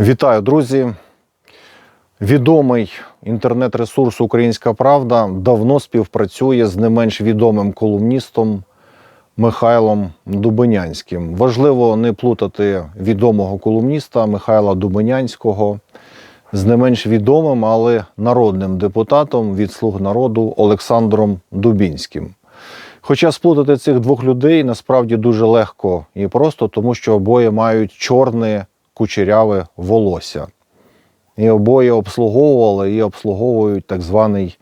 Вітаю, друзі! Відомий інтернет-ресурс Українська Правда давно співпрацює з не менш відомим колумністом Михайлом Дубинянським. Важливо не плутати відомого колумніста Михайла Дубинянського з не менш відомим, але народним депутатом від Слуг народу Олександром Дубінським. Хоча сплутати цих двох людей насправді дуже легко і просто, тому що обоє мають чорне кучеряве волосся. І обоє обслуговували і обслуговують так званий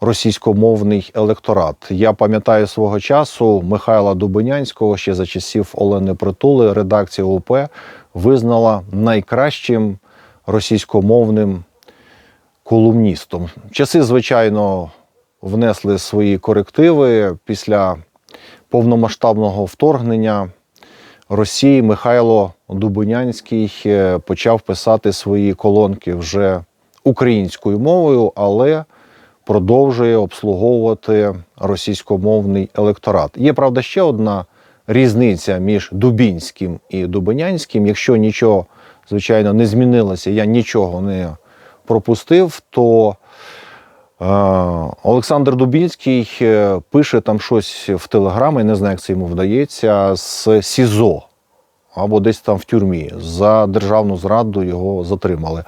російськомовний електорат. Я пам'ятаю свого часу Михайла Дубинянського ще за часів Олени Притули, редакція УП визнала найкращим російськомовним колумністом. Часи, звичайно, внесли свої корективи після повномасштабного вторгнення. Росії Михайло Дубинянський е, почав писати свої колонки вже українською мовою, але продовжує обслуговувати російськомовний електорат. Є правда ще одна різниця між Дубінським і Дубинянським. Якщо нічого, звичайно, не змінилося, я нічого не пропустив, то Олександр Дубінський е, пише там щось в телеграмі, не знаю, як це йому вдається, з СІЗО або десь там в тюрмі. За державну зраду його затримали.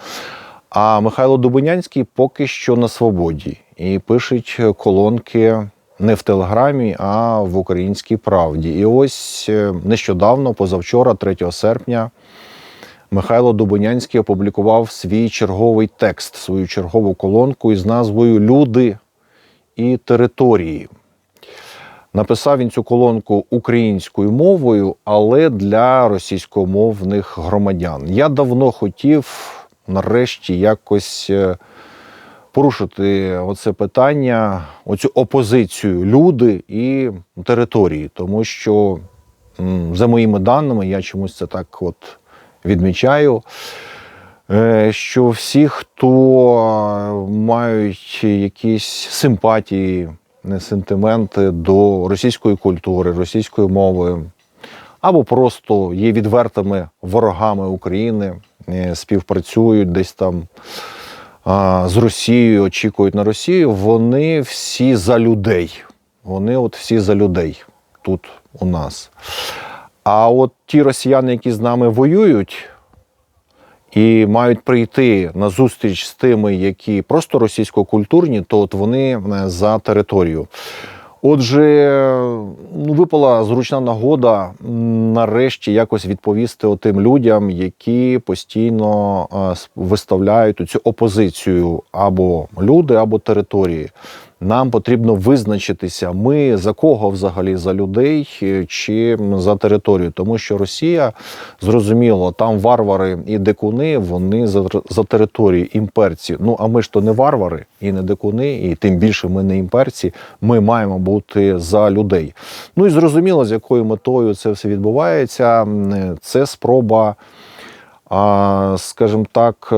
А Михайло Дубинянський поки що на свободі і пишуть колонки не в Телеграмі, а в Українській правді. І ось е, нещодавно, позавчора, 3 серпня, Михайло Дубонянський опублікував свій черговий текст, свою чергову колонку із назвою Люди і території. Написав він цю колонку українською мовою, але для російськомовних громадян. Я давно хотів нарешті якось е, порушити оце питання, оцю опозицію люди і території, тому що, за моїми даними, я чомусь це так от відмічаю, е, що всі, хто мають якісь симпатії, сентименти до російської культури, російської мови, або просто є відвертими ворогами України, е, співпрацюють десь там з Росією, очікують на Росію, вони всі за людей. Вони от всі за людей тут у нас. А от ті росіяни, які з нами воюють і мають прийти на зустріч з тими, які просто російсько-культурні, то от вони е, за територію. Отже, ну, випала зручна нагода нарешті якось відповісти тим людям, які постійно е, виставляють цю опозицію або люди, або території. Нам потрібно визначитися, ми за кого взагалі за людей е, чи за територію, тому що Росія зрозуміло, там варвари і дикуни, вони за, за територію імперці. Ну а ми ж то не варвари і не дикуни, і тим більше ми не імперці. Ми маємо бути за людей. Ну і зрозуміло, з якою метою це все відбувається. Це спроба скажімо так,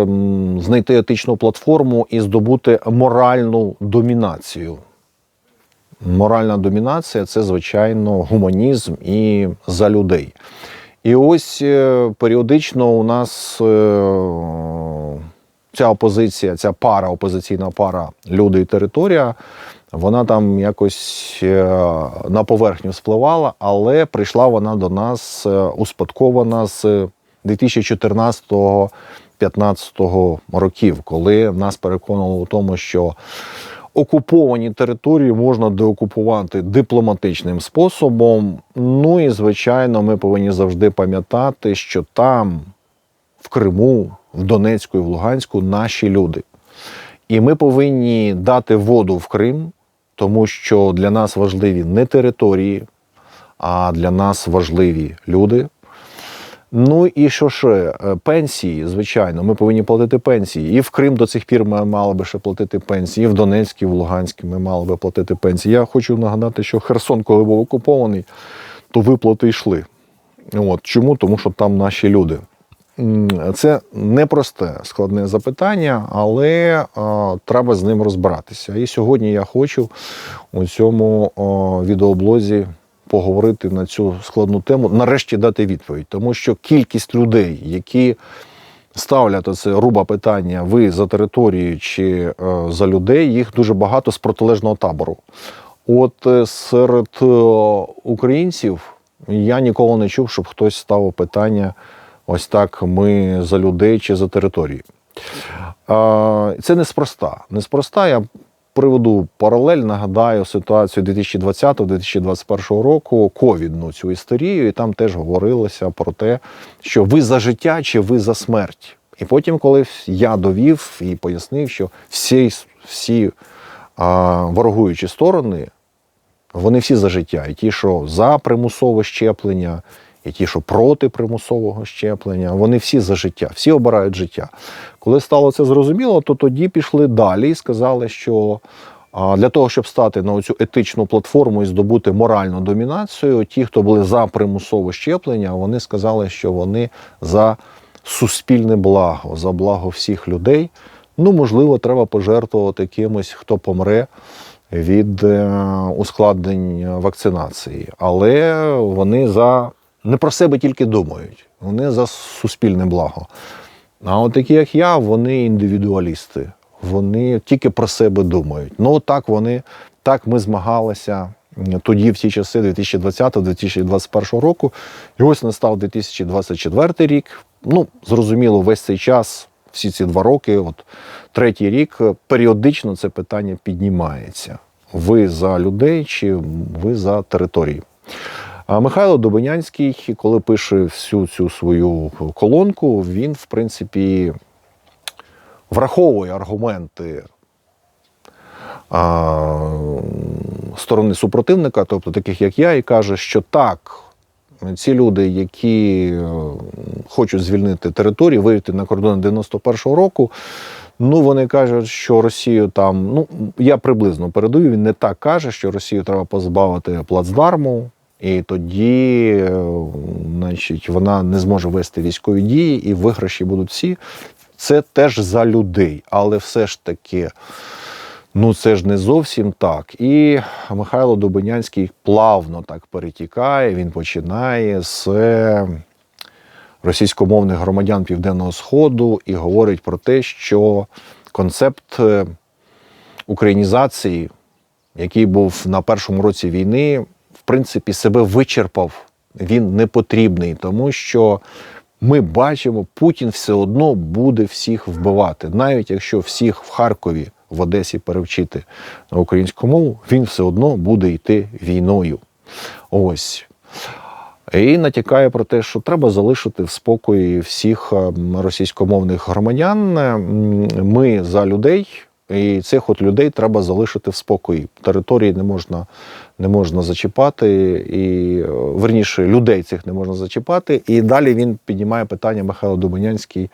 знайти етичну платформу і здобути моральну домінацію. Моральна домінація це, звичайно, гуманізм і за людей. І ось е, періодично у нас е, ця опозиція, ця пара, опозиційна пара люди і територія, вона там якось е, на поверхню спливала, але прийшла вона до нас успадкована з 2014-2015 років, коли нас переконали у тому, що окуповані території можна деокупувати дипломатичним способом. Ну і звичайно, ми повинні завжди пам'ятати, що там, в Криму, в Донецьку і в Луганську, наші люди. І ми повинні дати воду в Крим, тому що для нас важливі не території, а для нас важливі люди. Ну і що ще? Е, Пенсії, звичайно, ми повинні платити пенсії. І в Крим до цих пір ми мали би ще платити пенсії, і в Донецькій, в Луганській ми мали би платити пенсії. Я хочу нагадати, що Херсон, коли був окупований, то виплати йшли. От. Чому? Тому що там наші люди. Це непросте складне запитання, але а, треба з ним розбиратися. І сьогодні я хочу у цьому а, відеоблозі поговорити на цю складну тему, нарешті дати відповідь, тому що кількість людей, які ставлять оце руба питання: ви за територію чи е, за людей, їх дуже багато з протилежного табору. От е, серед е, українців я ніколи не чув, щоб хтось ставив питання: ось так: ми за людей чи за територію. Це неспроста. Неспроста. Я приведу паралель, нагадаю ситуацію 2020-2021 року, ковідну цю історію, і там теж говорилося про те, що ви за життя чи ви за смерть. І потім, коли я довів і пояснив, що всі, всі а, ворогуючі сторони, вони всі за життя. І ті, що за примусове щеплення, і ті, що проти примусового щеплення, вони всі за життя, всі обирають життя. Коли стало це зрозуміло, то тоді пішли далі і сказали, що для того, щоб стати на цю етичну платформу і здобути моральну домінацію, ті, хто були за примусове щеплення, вони сказали, що вони за суспільне благо, за благо всіх людей. Ну, можливо, треба пожертвувати кимось, хто помре від е, ускладнень вакцинації. Але вони за не про себе тільки думають, вони за суспільне благо. А от такі, як я, вони індивідуалісти. Вони тільки про себе думають. Ну, так вони, так ми змагалися тоді, в ті часи 2020-2021 року. І ось настав 2024 рік. Ну, зрозуміло, весь цей час, всі ці два роки, от третій рік, періодично це питання піднімається. Ви за людей чи ви за території? А Михайло Добинянський, коли пише всю цю свою колонку, він, в принципі, враховує аргументи а, сторони супротивника, тобто таких як я, і каже, що так, ці люди, які е, хочуть звільнити територію, вийти на кордон 91-го року. Ну, вони кажуть, що Росію там, ну я приблизно передаю, він не так каже, що Росію треба позбавити плацдарму, і тоді, е, значить, вона не зможе вести військові дії, і виграші будуть всі. Це теж за людей, але все ж таки. Ну, це ж не зовсім так. І Михайло Добинянський плавно так перетікає. Він починає з російськомовних громадян Південного Сходу і говорить про те, що концепт е, українізації, який був на першому році війни, в принципі, себе вичерпав. Він не потрібний, тому що ми бачимо, Путін все одно буде всіх вбивати, навіть якщо всіх в Харкові в Одесі перевчити на українську мову, він все одно буде йти війною. Ось. І натякає про те, що треба залишити в спокої всіх ем, російськомовних громадян. Ми за людей, і цих от людей треба залишити в спокої. Території не можна не можна зачіпати, і е, верніше людей цих не можна зачіпати. І далі він піднімає питання Михайло Доманянський,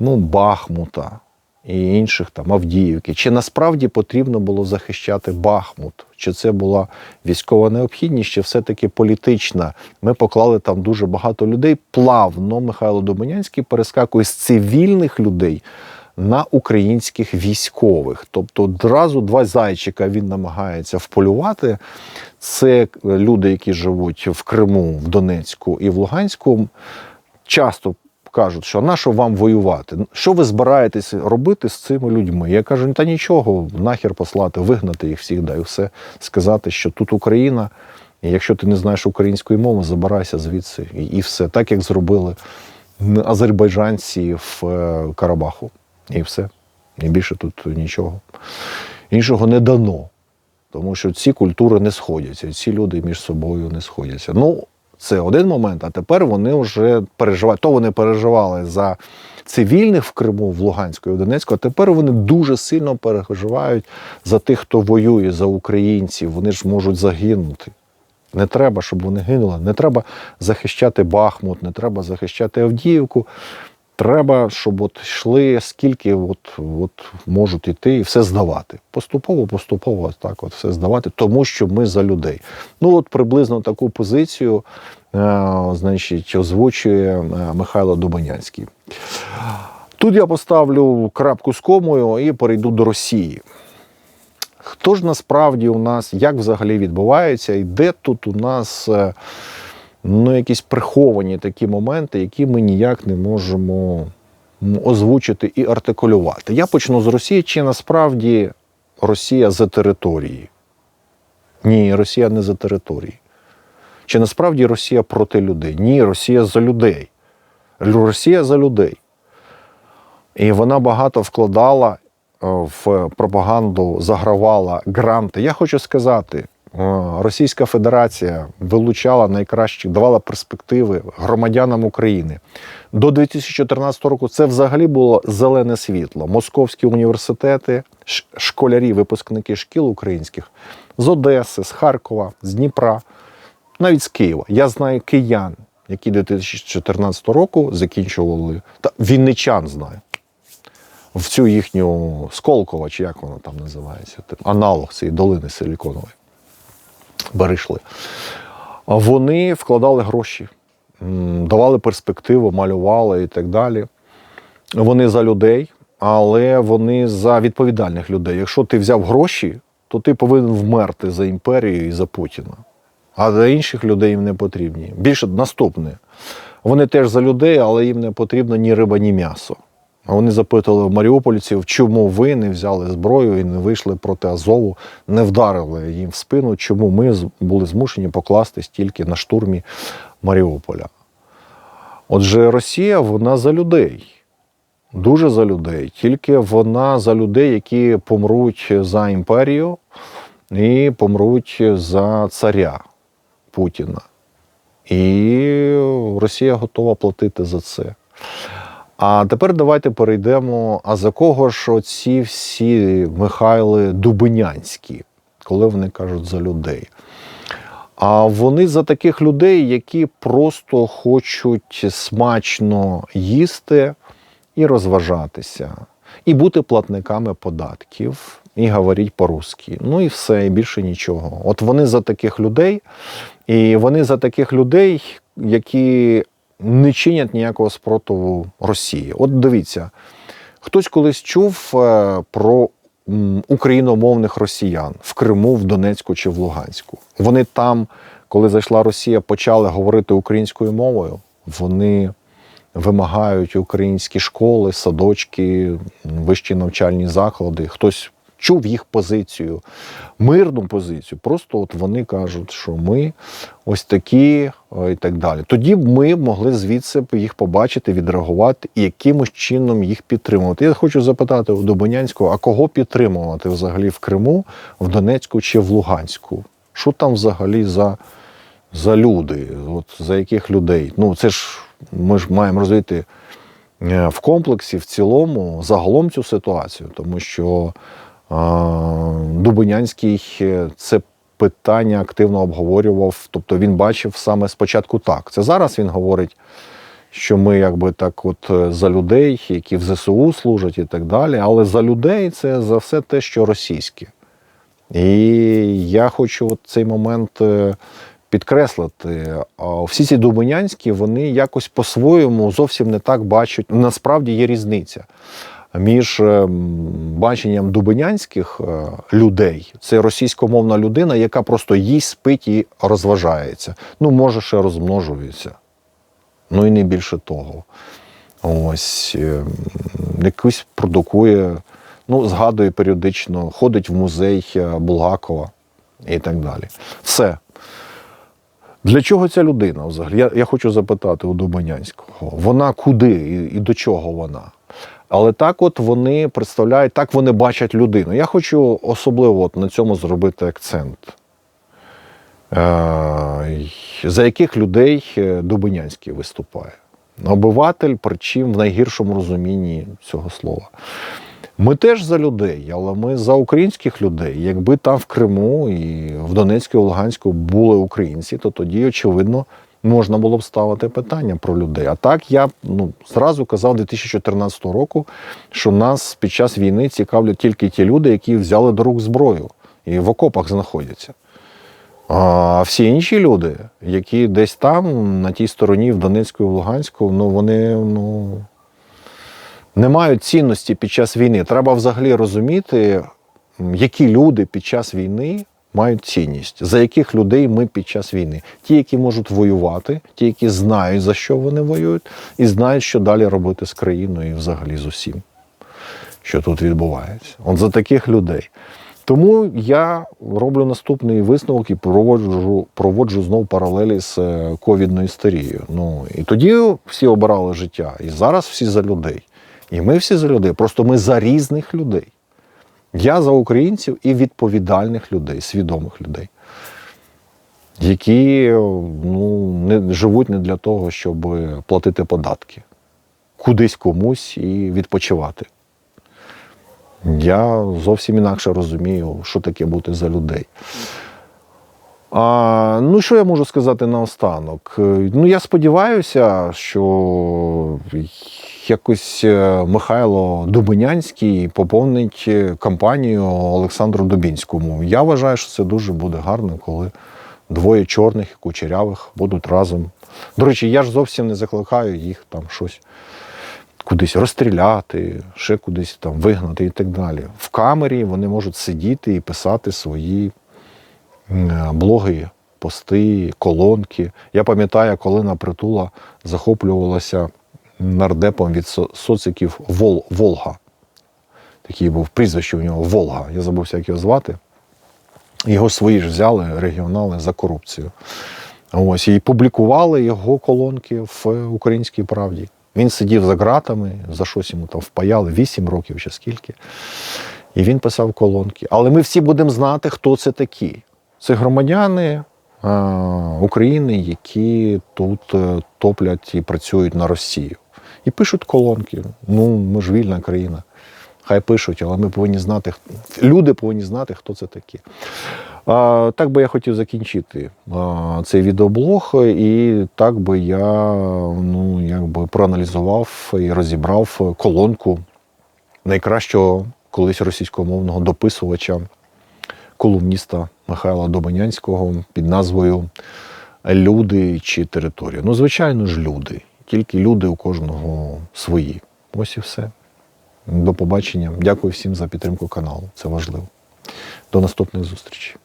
ну, Бахмута і інших там Авдіївки. Чи насправді потрібно було захищати Бахмут? Чи це була військова необхідність, чи все-таки політична? Ми поклали там дуже багато людей. Плавно Михайло Доманянський перескакує з цивільних людей. На українських військових, тобто одразу два зайчика він намагається вполювати. Це люди, які живуть в Криму, в Донецьку і в Луганську. Часто кажуть, що на що вам воювати? Що ви збираєтесь робити з цими людьми? Я кажу, та нічого, нахер послати, вигнати їх всіх, да і все сказати, що тут Україна, і якщо ти не знаєш української мови, забирайся звідси і, і все, так як зробили азербайджанці в е, Карабаху. І все. І більше тут нічого. Іншого не дано. Тому що ці культури не сходяться, ці люди між собою не сходяться. Ну, це один момент, а тепер вони вже переживають. То вони переживали за цивільних в Криму, в Луганську і в Донецьку, а тепер вони дуже сильно переживають за тих, хто воює, за українців. Вони ж можуть загинути. Не треба, щоб вони гинули. Не треба захищати Бахмут, не треба захищати Авдіївку. Треба, щоб от йшли, скільки от, от можуть іти і все здавати. Поступово, поступово так от все здавати, тому що ми за людей. Ну от приблизно таку позицію е, значить, озвучує е, Михайло Дубанянський. Тут я поставлю крапку з комою і перейду до Росії. Хто ж насправді у нас, як взагалі відбувається, і де тут у нас. Е, ну, якісь приховані такі моменти, які ми ніяк не можемо озвучити і артикулювати. Я почну з Росії, чи насправді Росія за території? Ні, Росія не за території. Чи насправді Росія проти людей? Ні, Росія за людей. Росія за людей. І вона багато вкладала е, в пропаганду, загравала гранти. Я хочу сказати, Російська Федерація вилучала найкращих, давала перспективи громадянам України. До 2014 року це взагалі було зелене світло. Московські університети, школярі, випускники шкіл українських з Одеси, з Харкова, з Дніпра, навіть з Києва. Я знаю киян, які до 2014 року закінчували, та вінничан знаю. В цю їхню Сколково, чи як воно там називається, аналог цієї долини силіконової. Берейшли. Вони вкладали гроші, давали перспективу, малювали і так далі. Вони за людей, але вони за відповідальних людей. Якщо ти взяв гроші, то ти повинен вмерти за імперію і за Путіна. А для інших людей їм не потрібні. Більше наступне. Вони теж за людей, але їм не потрібно ні риба, ні м'ясо. Вони запитували в маріупольців, чому ви не взяли зброю і не вийшли проти Азову, не вдарили їм в спину, чому ми були змушені покластись тільки на штурмі Маріуполя. Отже, Росія вона за людей. Дуже за людей. Тільки вона за людей, які помруть за імперію і помруть за царя Путіна. І Росія готова платити за це. А тепер давайте перейдемо. А за кого ж оці всі Михайли Дубинянські, коли вони кажуть за людей? А вони за таких людей, які просто хочуть смачно їсти і розважатися, і бути платниками податків, і говорити по-русски. Ну і все, і більше нічого. От вони за таких людей, і вони за таких людей, які не чинять ніякого спротиву Росії. От дивіться, хтось колись чув е, про україномовних росіян в Криму, в Донецьку чи в Луганську. Вони там, коли зайшла Росія, почали говорити українською мовою. Вони вимагають українські школи, садочки, вищі навчальні заклади. Хтось чув їх позицію, мирну позицію. Просто от вони кажуть, що ми ось такі е, і так далі. Тоді б ми могли звідси їх побачити, відреагувати і якимось чином їх підтримувати. Я хочу запитати у Добонянського, а кого підтримувати взагалі в Криму, в Донецьку чи в Луганську? Що там взагалі за, за люди? От за яких людей? Ну це ж ми ж маємо розуміти е, в комплексі, в цілому, загалом цю ситуацію, тому що Дубинянський е, це питання активно обговорював. Тобто він бачив саме спочатку так. Це зараз він говорить, що ми якби так, от е, за людей, які в ЗСУ служать і так далі. Але за людей це за все те, що російське. І я хочу от цей момент е, підкреслити. Всі ці дубинянські, вони якось по-своєму зовсім не так бачать. Насправді є різниця між ем, баченням дубинянських е, людей. Це російськомовна людина, яка просто їсть, спить і розважається. Ну, може, ще розмножується. Ну і не більше того. Ось ем, якусь продукує, ну, згадує періодично, ходить в музей е, Булгакова і так далі. Все. Для чого ця людина взагалі? Я, я хочу запитати у Дубанянського. Вона куди і, і до чого вона? Але так от вони представляють, так вони бачать людину. Я хочу особливо от на цьому зробити акцент. Е, за яких людей е, Дубинянський виступає? Обиватель, причим в найгіршому розумінні цього слова. Ми теж за людей, але ми за українських людей. Якби там в Криму і в Донецьку, і Луганську були українці, то тоді, очевидно, можна було б ставити питання про людей. А так я ну, зразу казав 2014 року, що нас під час війни цікавлять тільки ті люди, які взяли до рук зброю і в окопах знаходяться. А всі інші люди, які десь там, на тій стороні, в Донецьку і в Луганську, ну вони ну, не мають цінності під час війни. Треба взагалі розуміти, які люди під час війни мають цінність, за яких людей ми під час війни. Ті, які можуть воювати, ті, які знають, за що вони воюють, і знають, що далі робити з країною і взагалі з усім, що тут відбувається. От за таких людей. Тому я роблю наступний висновок і проводжу, проводжу знов паралелі з е, ковідною історією. Ну і тоді всі обирали життя, і зараз всі за людей. І ми всі за людей. Просто ми за різних людей. Я за українців і відповідальних людей, свідомих людей, які ну, не живуть не для того, щоб платити податки, кудись комусь і відпочивати. Я зовсім інакше розумію, що таке бути за людей. А, ну, що я можу сказати наостанок? Е, Ну, я сподіваюся, що якось е, Михайло Дубинянський поповнить е, кампанію Олександру Дубінському. Я вважаю, що це дуже буде гарно, коли двоє чорних і кучерявих будуть разом. До речі, я ж зовсім не закликаю їх там щось кудись розстріляти, ще кудись там вигнати і так далі. В камері вони можуть сидіти і писати свої блоги, пости, колонки. Я пам'ятаю, коли на притула захоплювалася нардепом від социків Вол, Волга. Такий був прізвище у нього Волга. Я забувся, як його звати. Його свої ж взяли регіонали за корупцію. Ось і публікували його колонки в українській правді. Він сидів за ґратами, за щось йому там впаяли 8 років чи скільки. І він писав колонки. Але ми всі будемо знати, хто це такі. Це громадяни України, які тут е, топлять і працюють на Росію. І пишуть колонки. Ну, ми ж вільна країна. Хай пишуть, але ми повинні знати, люди повинні знати, хто це такі. А, так би я хотів закінчити а, цей відеоблог, і так би я ну, якби проаналізував і розібрав колонку найкращого колись російськомовного дописувача, колумніста Михайла Добанянського під назвою Люди чи територія. Ну, звичайно ж, люди. Тільки люди у кожного свої. Ось і все. До побачення. Дякую всім за підтримку каналу. Це важливо. До наступних зустрічей.